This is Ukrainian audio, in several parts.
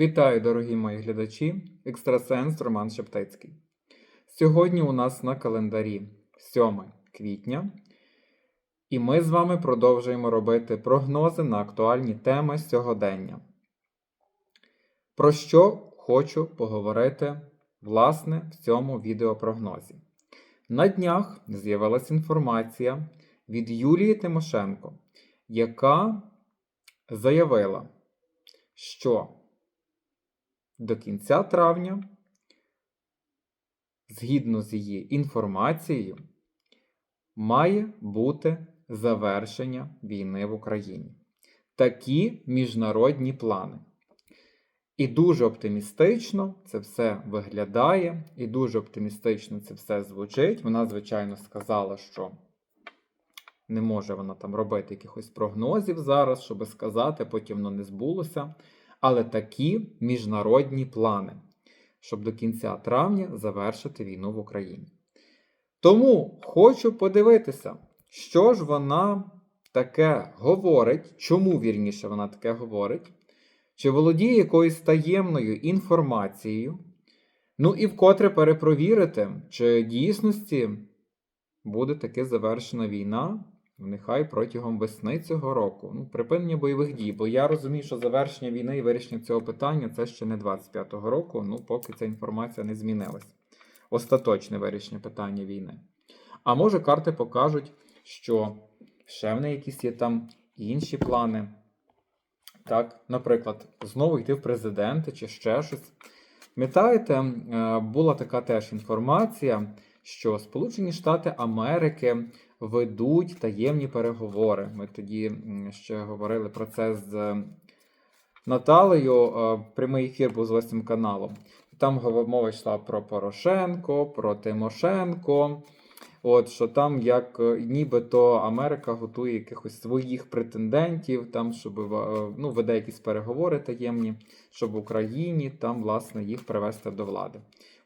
Вітаю, дорогі мої глядачі, екстрасенс Роман Шептицький. Сьогодні у нас на календарі 7 квітня, і ми з вами продовжуємо робити прогнози на актуальні теми сьогодення. Про що хочу поговорити, власне, в цьому відеопрогнозі. На днях з'явилася інформація від Юлії Тимошенко, яка заявила, що до кінця травня, згідно з її інформацією, має бути завершення війни в Україні. Такі міжнародні плани. І дуже оптимістично це все виглядає, і дуже оптимістично це все звучить. Вона, звичайно, сказала, що не може вона там робити якихось прогнозів зараз, щоб сказати, потім воно не збулося. Але такі міжнародні плани, щоб до кінця травня завершити війну в Україні. Тому хочу подивитися, що ж вона таке говорить, чому вірніше вона таке говорить, чи володіє якоюсь таємною інформацією. Ну і вкотре перепровірити, чи дійсності буде таки завершена війна, нехай протягом весни цього року. Ну, припинення бойових дій. Бо я розумію, що завершення війни і вирішення цього питання це ще не 25-го року, ну поки ця інформація не змінилась. Остаточне вирішення питання війни. А може, карти покажуть, що ще в неї якісь є там інші плани. Так, наприклад, знову йти в президенти чи ще щось. Пам'ятаєте, е, була така теж інформація, що Сполучені Штати Америки ведуть таємні переговори. Ми тоді ще говорили про це з Наталею. е, Прямий ефір був з восьмим каналом. Там мова йшла про Порошенко, про Тимошенко. От що там, як е, нібито Америка готує якихось своїх претендентів, там, щоб е, ну, веде якісь переговори таємні, щоб в Україні там, власне, їх привести до влади.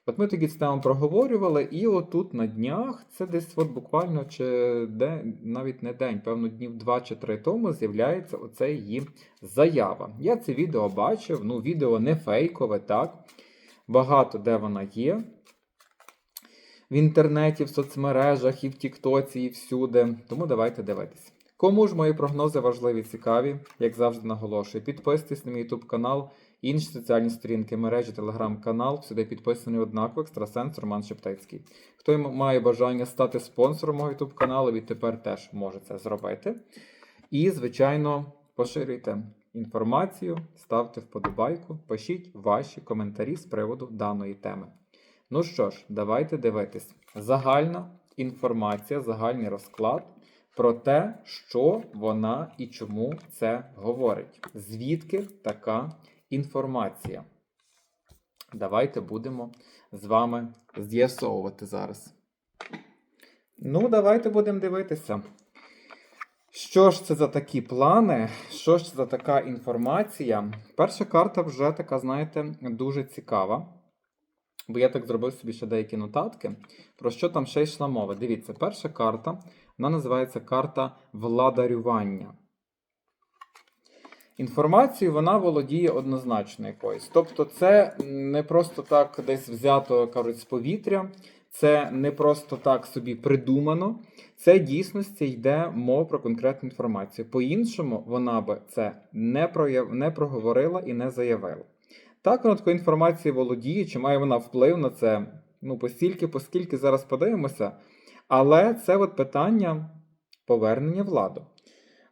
От ми тоді з темою проговорювали, і отут на днях, це десь от буквально чи день, навіть не день, певно, днів 2 чи 3 тому з'являється оце її заява. Я це відео бачив, ну, відео не фейкове, так. Багато де вона є. В інтернеті, в соцмережах, і в Тіктоці, і всюди. Тому давайте дивитися. Кому ж мої прогнози важливі, цікаві, як завжди наголошую, підписуйтесь на мій YouTube канал, інші соціальні сторінки, мережі, телеграм-канал. Сюди підписаний однаково екстрасенс Роман Шептицький. Хто має бажання стати спонсором мого YouTube каналу, відтепер теж може це зробити. І, звичайно, поширюйте інформацію, ставте вподобайку, пишіть ваші коментарі з приводу даної теми. Ну що ж, давайте дивитись. Загальна інформація, загальний розклад про те, що вона і чому це говорить. Звідки така? Давайте будемо з вами з'ясовувати зараз. Ну, давайте будемо дивитися. Що ж це за такі плани? Що ж це за така інформація? Перша карта вже така, знаєте, дуже цікава. Бо я так зробив собі ще деякі нотатки. Про що там ще йшла мова? Дивіться, перша карта, вона називається карта владарювання. Інформацією вона володіє однозначно якоюсь. Тобто, це не просто так десь взято кажуть, з повітря, це не просто так собі придумано. Це дійсності йде мова про конкретну інформацію. По-іншому вона би це не, прояв... не проговорила і не заявила. Так, вона такою інформацією володіє, чи має вона вплив на це? Ну, постільки, поскільки зараз подивимося. Але це от питання повернення влади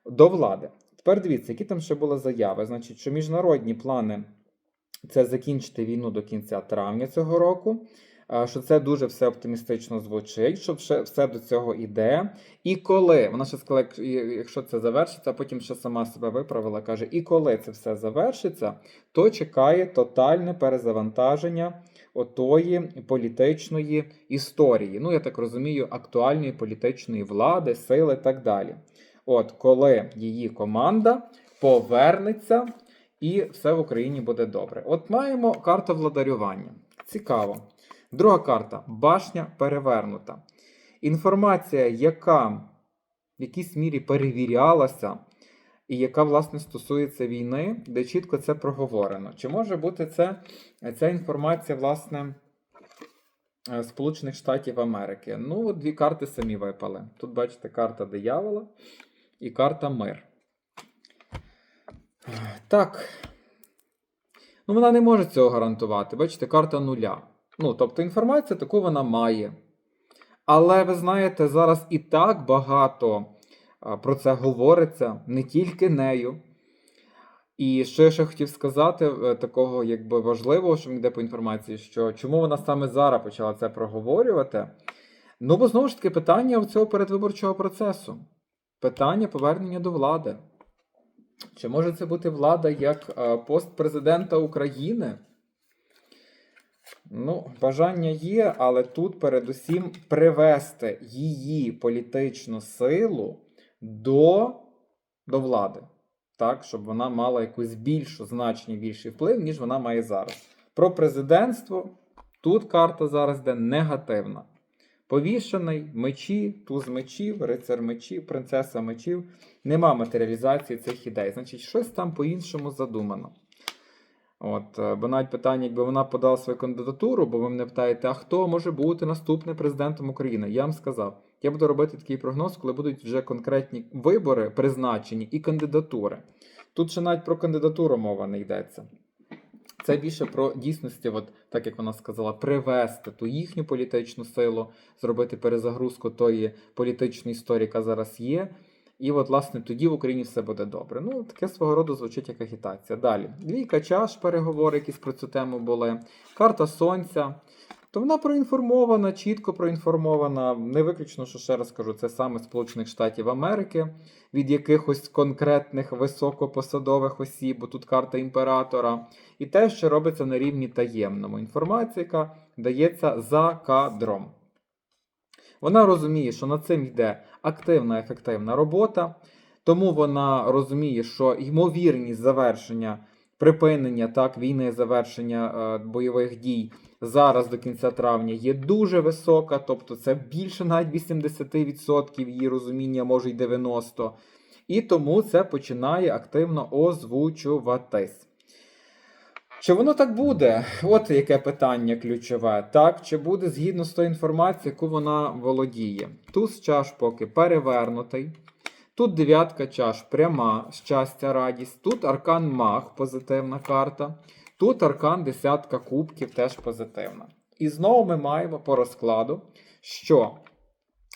до влади. Тепер дивіться, які там ще були заяви. Значить, що міжнародні плани це закінчити війну до кінця травня цього року. Що це дуже все оптимістично звучить, що все, до цього йде. І коли вона ще сказала, якщо це завершиться, а потім ще сама себе виправила, каже: і коли це все завершиться, то чекає тотальне перезавантаження отої політичної історії. Ну, я так розумію, актуальної політичної влади, сили і так далі. От коли її команда повернеться і все в Україні буде добре. От маємо карту владарювання. Цікаво. Друга карта башня перевернута. Інформація, яка в якійсь мірі перевірялася, і яка, власне, стосується війни, де чітко це проговорено. Чи може бути це, ця інформація, власне, е, Сполучених Штатів Америки? Ну, дві карти самі випали. Тут бачите карта диявола і карта мир. Так. Ну, вона не може цього гарантувати. Бачите, карта нуля. Ну, тобто інформація таку вона має. Але ви знаєте, зараз і так багато про це говориться, не тільки нею. І що я ще хотів сказати, е, такого якби важливого, що йде по інформації, що чому вона саме зараз почала це проговорювати? Ну, бо знову ж таки питання цього передвиборчого процесу. Питання повернення до влади. Чи може це бути влада як е, пост президента України? Ну, бажання є, але тут передусім привести її політичну силу до, до влади. Так, щоб вона мала якусь більшу значення, більший вплив, ніж вона має зараз. Про президентство тут карта зараз йде негативна. Повішений, мечі, туз мечів, рицар мечів, принцеса мечів. Нема матеріалізації цих ідей. Значить, щось там по-іншому задумано. От, е, бо навіть питання, якби вона подала свою кандидатуру, бо ви мене питаєте, а хто може бути наступним президентом України? Я вам сказав, я буду робити такий прогноз, коли будуть вже конкретні вибори призначені і кандидатури. Тут ще навіть про кандидатуру мова не йдеться. Це більше про дійсності, от, так як вона сказала, привести ту їхню політичну силу, зробити перезагрузку тої політичної історії, яка зараз є. І от, власне, тоді в Україні все буде добре. Ну, таке свого роду звучить як агітація. Далі. Двійка чаш, переговори, якісь про цю тему були. Карта Сонця. То вона проінформована, чітко проінформована. Не виключно, що ще раз кажу, це саме Сполучених Штатів Америки від якихось конкретних високопосадових осіб, бо тут карта імператора. І те, що робиться на рівні таємному. Інформація, яка дається за кадром. Вона розуміє, що над цим йде активна ефективна робота, тому вона розуміє, що ймовірність завершення припинення так, війни, завершення е, бойових дій зараз до кінця травня є дуже висока, тобто це більше навіть 80% її розуміння, може й 90%. І тому це починає активно озвучуватись. Чи воно так буде? От яке питання ключове. Так, чи буде згідно з тою інформацією, яку вона володіє? Туз чаш поки перевернутий. Тут дев'ятка чаш пряма, щастя, радість. Тут аркан маг, позитивна карта. Тут аркан десятка кубків теж позитивна. І знову ми маємо по розкладу, що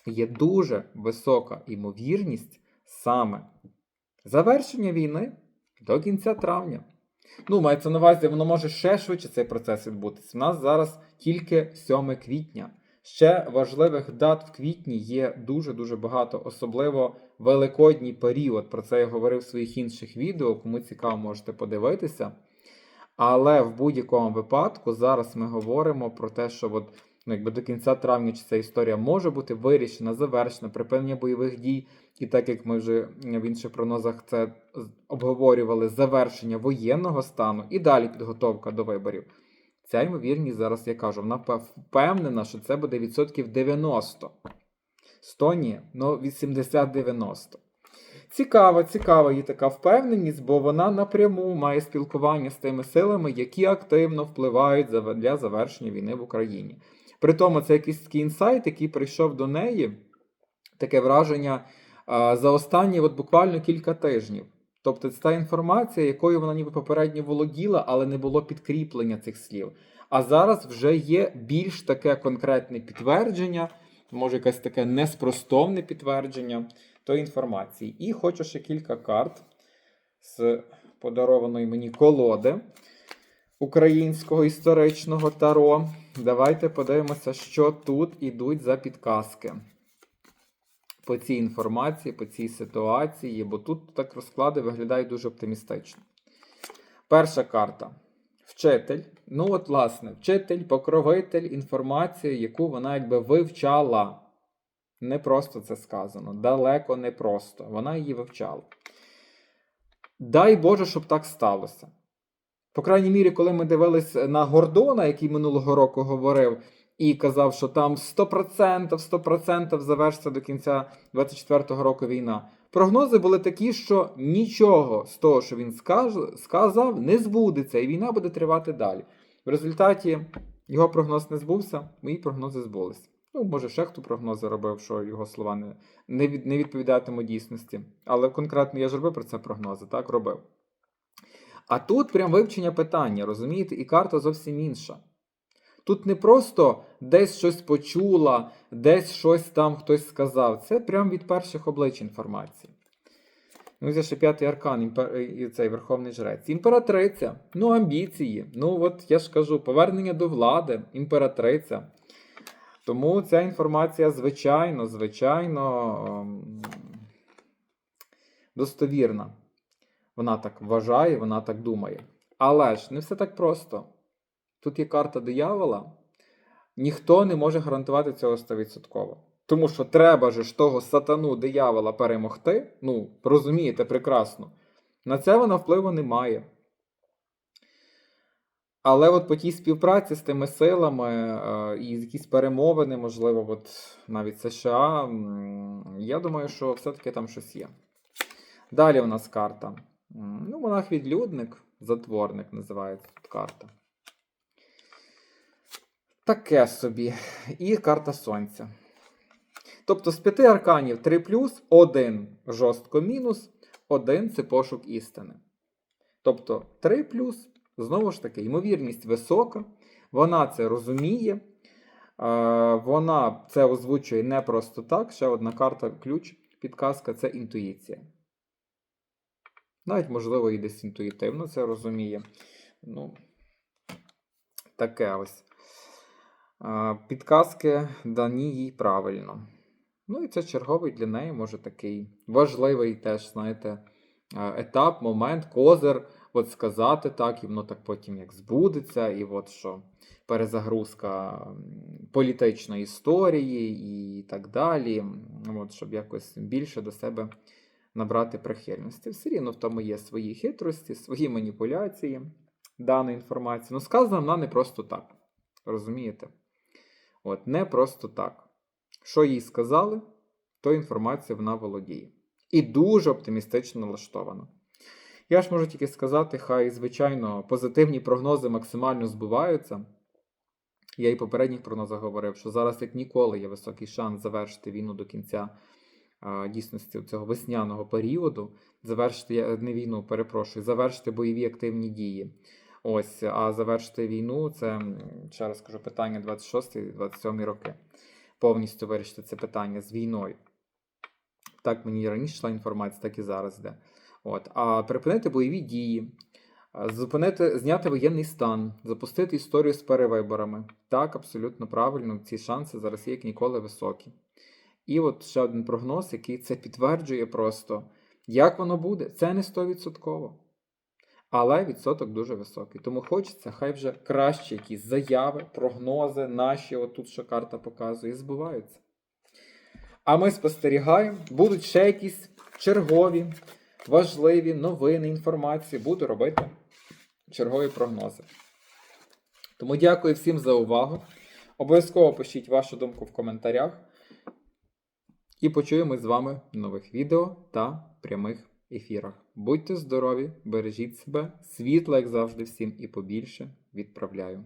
є дуже висока ймовірність саме завершення війни до кінця травня. Ну, мається на увазі, воно може ще швидше цей процес відбутися. У нас зараз тільки 7 квітня. Ще важливих дат в квітні є дуже-дуже багато, особливо великодній період. Про це я говорив в своїх інших відео. Кому цікаво, можете подивитися. Але в будь-якому випадку зараз ми говоримо про те, що от, ну, якби до кінця травня ця історія може бути вирішена, завершена, припинення бойових дій. І так як ми вже в інших прогнозах це обговорювали завершення воєнного стану і далі підготовка до виборів. Ця ймовірність зараз я кажу, вона впевнена, що це буде відсотків 90. 100 ні, ну від 70-90. Цікава, цікава її така впевненість, бо вона напряму має спілкування з тими силами, які активно впливають для завершення війни в Україні. При тому це якийсь такий інсайт, який прийшов до неї, таке враження за останні от буквально кілька тижнів. Тобто це та інформація, якою вона ніби попередньо володіла, але не було підкріплення цих слів. А зараз вже є більш таке конкретне підтвердження, може якесь таке неспростовне підтвердження тої інформації. І хочу ще кілька карт з подарованої мені колоди українського історичного таро. Давайте подивимося, що тут ідуть за підказки по цій інформації, по цій ситуації, бо тут так розклади виглядають дуже оптимістично. Перша карта. Вчитель. Ну, от, власне, вчитель, покровитель інформації, яку вона якби вивчала. Не просто це сказано. Далеко не просто. Вона її вивчала. Дай Боже, щоб так сталося. По крайній мірі, коли ми дивились на Гордона, який минулого року говорив, і казав, що там 100%, 100% завершиться до кінця 24-го року війна. прогнози були такі, що нічого з того, що він сказав, не збудеться, і війна буде тривати далі. В результаті його прогноз не збувся, мої прогнози збулись. Ну, може, ще хто прогнози робив, що його слова не, не, від, не відповідатимуть дійсності. Але конкретно я ж робив про це прогнози, так робив. А тут прям вивчення питання, розумієте, і карта зовсім інша. Тут не просто десь щось почула, десь щось там хтось сказав. Це прям від перших облич інформації. Ну, це ще п'ятий аркан, імпер... цей Верховний Жрець. Імператриця, ну, амбіції. Ну, от я ж кажу, повернення до влади, імператриця. Тому ця інформація, звичайно, звичайно, ем, достовірна. Вона так вважає, вона так думає. Але ж не все так просто. Тут є карта диявола. Ніхто не може гарантувати цього 100%. Тому що треба ж того сатану диявола перемогти. Ну, розумієте прекрасно. На це вона впливу не має. Але от по тій співпраці з тими силами е, і якісь перемовини, можливо, от навіть США, я думаю, що все-таки там щось є. Далі у нас карта. Ну, монах-відлюдник, затворник називається тут карта. Таке собі. І карта сонця. Тобто з п'яти арканів 3 плюс, один жорстко мінус, один це пошук істини. Тобто 3 плюс, знову ж таки, ймовірність висока, вона це розуміє, е, вона це озвучує не просто так. Ще одна карта, ключ, підказка це інтуїція. Навіть, можливо, і десь інтуїтивно це розуміє. Ну, таке ось. Підказки дані їй правильно. Ну і це черговий для неї, може, такий важливий теж, знаєте, етап, момент, козир, от сказати так, і воно так потім як збудеться, і от що перезагрузка політичної історії і так далі. От, щоб якось більше до себе набрати прихильності. Все рівно в тому є свої хитрості, свої маніпуляції даної інформації. Ну, сказана вона не просто так. Розумієте? От, не просто так. Що їй сказали, то інформація вона володіє. І дуже оптимістично налаштована. Я ж можу тільки сказати, хай, звичайно, позитивні прогнози максимально збуваються. Я і в попередніх прогнозах говорив, що зараз, як ніколи, є високий шанс завершити війну до кінця а, дійсності цього весняного періоду. Завершити не війну, перепрошую, завершити бойові активні дії. Ось, а завершити війну це, ще раз кажу, питання 26-27 роки. Повністю вирішити це питання з війною. Так мені раніше йшла інформація, так і зараз йде. От. А припинити бойові дії, зупинити, зняти воєнний стан, запустити історію з перевиборами. Так, абсолютно правильно, ці шанси зараз є як ніколи високі. І от ще один прогноз, який це підтверджує просто. Як воно буде? Це не 100%. Але відсоток дуже високий. Тому хочеться, хай вже краще якісь заяви, прогнози наші, отут що карта показує, збуваються. А ми спостерігаємо, будуть ще якісь чергові, важливі новини, інформації. Буду робити чергові прогнози. Тому дякую всім за увагу. Обов'язково пишіть вашу думку в коментарях. І почуємось з вами в нових відео та прямих ефірах. Будьте здорові, бережіть себе, світла, як завжди, всім і побільше відправляю.